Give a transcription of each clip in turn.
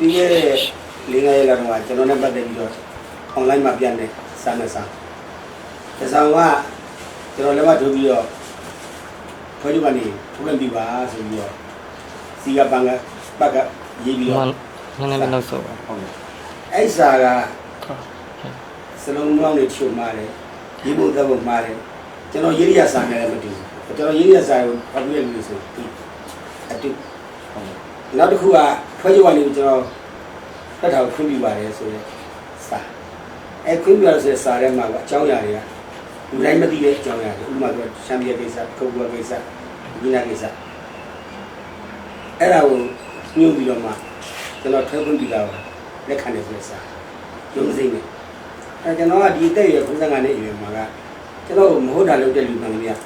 ပြီးခဲ့တဲ့လေးငါးရက်လောက်တော့ကျွန်တော်နဲ့ပတ်သက်ပြီးတော့ online မှာပြန်နေစာနဲ့စာ။ဒီဆောင်ကကျွန်တော်လည်းမထုတ်ပြီးတော့ခွဲကြကနေဖွင့်ပြပါဆိုပြီးတော့စီကပန်ကပတ်ကရေးပြီးမတော့နည်းနည်းလေးနောက်ဆုတ်ပါဟုတ်ကဲ့။အဲ့စာကဟုတ်ကဲ့စလုံးကောင်းတွေချုပ်မှားတယ်ရေးဖို့သက်ဖို့မှားတယ်ကျွန်တော်ရေးရစာနဲ့လည်းမတူဘူးကျွန်တော်ရေးရစာကိုဖတ်ပြရလို့ဆိုပြီးအတူဟုတ်ကဲ့နောက်တစ်ခုက ခွဲကြကနေကျွန်တော်ဖတ်တာကိုခွင့်ပြုပါတယ်ဆိုတဲ့စာအဲခွင့်ပြုရဆိုတဲ့စာထဲမှာကအကြောင်းအရာတွေကလူတိုင်းမသိတဲ့အကြောင်းအရာတွေဥပမာဆိုချမ်ပီယံကိစ္စကုတ်ကွာကိစ္စဒီနာကိစ္စအဲ့ဒါကိုညှို့ပြီးတော့မှကျွန်တော်ထွေးခွင့်ပြုတာကိုလက်ခံနေဆိုတဲ့စာရုံးစိမ့်နေအဲကျွန်တော်ကဒီတက်ရ95နှစ်အရွယ်မှာကကျွန်တော်မဟုတ်တာလုပ်တဲ့လူမှန်တယ်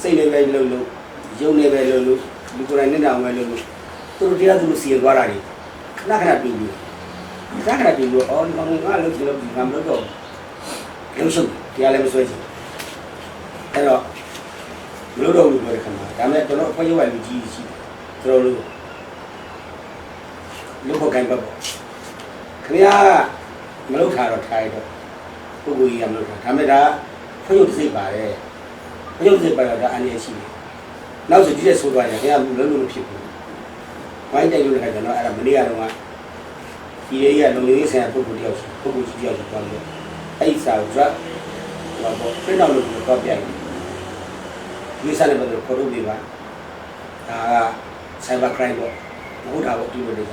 စိတ်နဲ့ပဲလုပ်လို့ရုပ်နဲ့ပဲလုပ်လို့လူကိုယ်တိုင်နဲ့တောင်ပဲလုပ်လို့ သူတို့တရားသူတို့စီရင်သွားတာတွေခဏခဏပြင်ပြီးခဏခဏပြင်လို့အော်ဒီကောင်ကလုပ်ချင်လို့ဒီကံမလုပ်တော့လုံးရှုပ်တရားလည်းမဆွဲချင်အဲ့တော့မလုပ်တော့ဘူးပြောတဲ့ခါမှာဒါမဲ့ကျွန်တော်အဖွဲ့ရွက်လူကြီးရှိကျွန်တော်တို့လုပ်ဖို့ကိုင်ပတ်ပေါ့ခင်ဗျားမလုပ်တာတော့ထားရတော့ပုဂ္ဂိုလ်ကြီးကမလုပ်တာဒါမဲ့ဒါဖွင့်ရုပ်စိတ်ပါတယ်ဖွင့်ရုပ်စိတ်ပါတော့ဒါအနေရှိတယ်နောက်ဆိုဒီတဲ့ဆိုသွားတယ်ခင်ဗျားလုံးလုံးမဖြစ်ဘူး ဝိုင်းတိုက်လို့လည်းကျွန်တော်အဲ့ဒါမနေ့ကတော့ဒီရေးရလုံလေးဆိုင်ရာပုဂ္ဂိုလ်တယောက်ရှိပုဂ္ဂိုလ်ကြီးတယောက်ရှိသွားလို့အဲ့ဒီစာကို drug ဟောပေါ့ပြတော့လို့တော့ပြိုင်ဒီစာနဲ့ပတ်သက်ခေါ်လို့ပြပါဒါက cyber crime ပေါ့မဟုတ်တာပေါ့ဒီလိုလေးက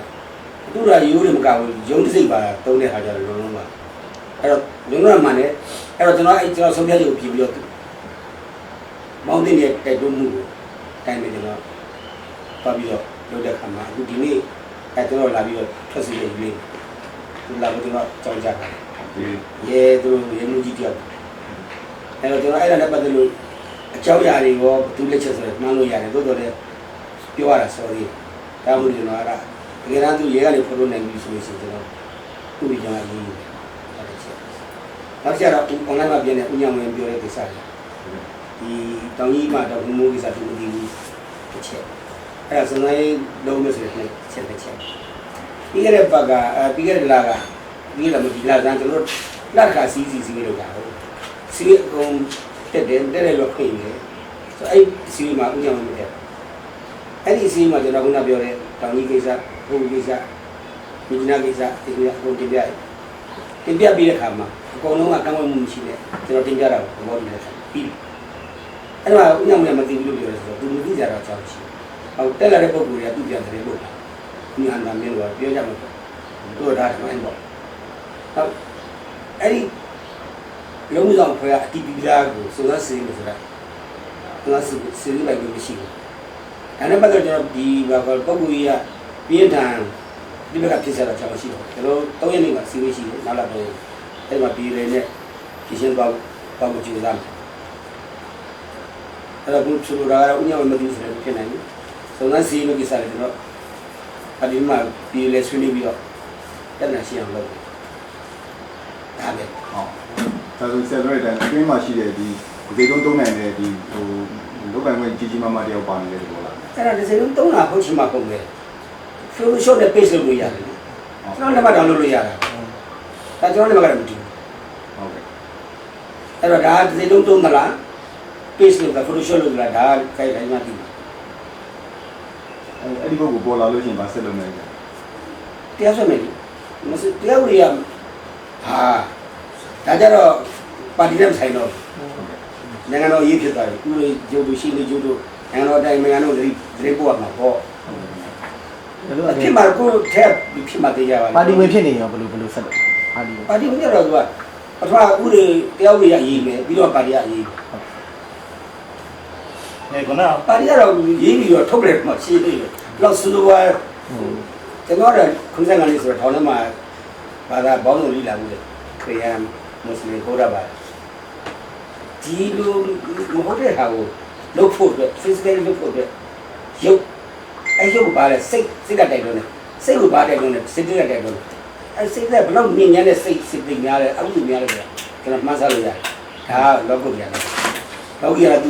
သူ့ရာရိုးတွေမကဘူးရုံးတစ်စိတ်ပါတုံးတဲ့ခါကျတော့လုံးလုံးပါအဲ့တော့လုံးလုံးမှန်တယ်အဲ့တော့ကျွန်တော်အဲ့ကျွန်တော်ဆုံးဖြတ်ချက်ကိုပြင်ပြီးတော့မောင်းတင်ရဲ့တိုက်တွန်းမှုကိုတိုင်းနေကျွန်တော်ပတ်ပြီးတော့ လုပ်တဲ့ခါမှာအခုဒီနေ့အဲ့ကျွန်တော်လာပြီးတော့ထွက်စီရည်လေးသူလာပြီးတော့ကြောင်းကြတာရဲသူရဲမှုကြီးတယောက်အဲ့တော့ကျွန်တော်အဲ့ဒါနဲ့ပတ်သက်လို့အကြောင်းအရာတွေရောသူလက်ချက်ဆိုရင်မှန်းလို့ရတယ်သို့တော်လည်းပြောရတာ sorry ဒါမှမဟုတ်ကျွန်တော်အဲ့ဒါတကယ်တမ်းသူရဲကနေဖော်လို့နိုင်ပြီဆိုလို့ရှိရင်ကျွန်တော်ဥပဒေကြောင့်အရေးယူတယ်ဟုတ်တယ်ချက်နောက်ကျတော့ online မှာပြင်နေဥညာဝင်ပြောတဲ့ကိစ္စတွေဒီတောင်ကြီးမှာတော့ဘုံမိုးကိစ္စသူမသိဘူးတစ်ချက် အဲ့ဒါစနေလုံးမဆိုတဲ့ချက်တစ်ချက်ပြီးခဲ့တဲ့ဘက်ကအဲပြီးခဲ့တဲ့လကဒီလာမဒီလာဇန်ကျွန်တော်လက်ခါစီးစီးစီးလို့တာဟုတ်စီးအကုန်တက်တယ်တက်တယ်လို့ခွင့်ရတယ်ဆိုအဲ့စီးမှာဥညာဝင်တက်အဲ့ဒီစီးမှာကျွန်တော်ခုနပြောတဲ့တောင်ကြီးကိစ္စဘုံကိစ္စဒီနာကိစ္စဒီကဟိုတင်ပြတင်ပြပြီးတဲ့အခါမှာအကုန်လုံးကကန့်ကွက်မှုမရှိနဲ့ကျွန်တော်တင်ပြတာကိုသဘောတူတယ်ပြီးအဲ့တော့ဥညာမရမသိဘူးလို့ပြောတယ်ဆိုတော့သူမသိကြတော့အကြောင်းရှိ ဟောတက်လာတဲ့ပုံကူတွေကသူပြန်တယ်လို့ဥညာနာမင်းကပြောကြမှာပေါ့တို့ဒါမှန်ပေါ့ဟုတ်အဲ့ဒီလုံးဆောင်ဖွဲ့အတီးပီလာကိုစုံစမ်းစစ်လို့ဆိုတာသူကစစ်စစ်လိုက်လို့မရှိဘူးဒါနဲ့ပတ်သက်ကျွန်တော်ဒီဘာကပုံကူကြီးကပြင်းထန်ဒီဘက်ကဖြစ်ဆက်တာကျွန်တော်ရှိတော့ကျွန်တော်၃ရက်နေမှာစီးဝေးရှိတယ်နောက်လာတော့အဲ့မှာပြည်လေနဲ့ဒီရှင်းတော့ပေါ့မကြည့်သားအဲ့တော့ဘုသူတို့ကတော့ဥညာမမသိဘူးဆိုတော့ဖြစ်နိုင်တယ် စုံစမ်းစီးလို့ကိစ္စလေကျွန်တော်အဒီမှာပြည်လေဆွေးနွေးပြီးတော့တက်နေရှိအောင်လုပ်တယ်ဒါပဲဟုတ်ဒါဆိုဆက်ရတဲ့အတင်းမှာရှိတဲ့ဒီဒီတုံးတုံးနိုင်တဲ့ဒီဟိုလုတ်ပိုင်ခွင့်ကြီးကြီးမားမားတယောက်ပါနေတဲ့ဒီပေါ်လားအဲ့ဒါဒီစိလုံးသုံးတာဟုတ်ရှိမှပုံပဲ Photoshop နဲ့ paste လုပ်လို့ရတယ်ကျွန်တော်လည်းမတောင်းလုပ်လို့ရတာဒါကျွန်တော်လည်းမကလည်းမကြည့်ဟုတ်ကဲ့အဲ့တော့ဒါဒီလုံးသုံးမလား paste လုပ်တာ Photoshop လုပ်တာဒါခိုင်ခိုင်မှသိမှာအဲ အဲ့ဒီဘက်ကိုပေါ်လာလို့ရှိရင်ဗာဆက်လုပ်မယ်ကြာတရားစွဲမယ်လေမစတရားဥရိယဟာဒါကြတော့ပါတီနဲ့မဆိုင်တော့ဟုတ်ကဲ့နိုင်ငံတော်ရေးဖြစ်သွားပြီဥရိကျိုးတို့ရှိနေကျိုးတို့နိုင်ငံတော်တိုင်းနိုင်ငံတော်တွေတွေပို့ရမှာပေါ့ဘယ်လိုအအဖြဖြစ်စ်မှာကိုထက်ဖြစ်မှာတရားပါပါတီဝင်ဖြစ်နေရောဘယ်လိုဘယ်လိုဆက်လို့ပါတီဝင်ပါတီဝင်ကြတော့သူကပထမဥရိတရားဥရိယရေးမယ်ပြီးတော့ပါတီကရေး နေကနပါတီကတော့ရေးပြီးတော့ထုတ်တယ်မှရှင်းနေတယ်လောက်စူဝါကျွန်တော်ကခုနကလေးဆိုတော့ထောင်ထဲမှာဘာသာဘောင်းလို့လိလာမှုလေခရီးယန်မွတ်စလင်ကိုရပါဒီလိုမဟုတ်တဲ့ဟာကိုလုပ်ဖို့အတွက် physical လုပ်ဖို့အတွက်ရုပ်အဲရုပ်ပါလေစိတ်စိတ်ကတိုက်လို့နေစိတ်ကိုပါတိုက်လို့နေစိတ်ကတိုက်လို့အဲစိတ်ကဘလောက်မြင့်မြတ်တဲ့စိတ်စိတ်တွေများတယ်အခုလူများတယ်ကျွန်တော်မှန်းဆလို့ရတယ်ဒါလောကုတ်ရတယ် လောကီကသူ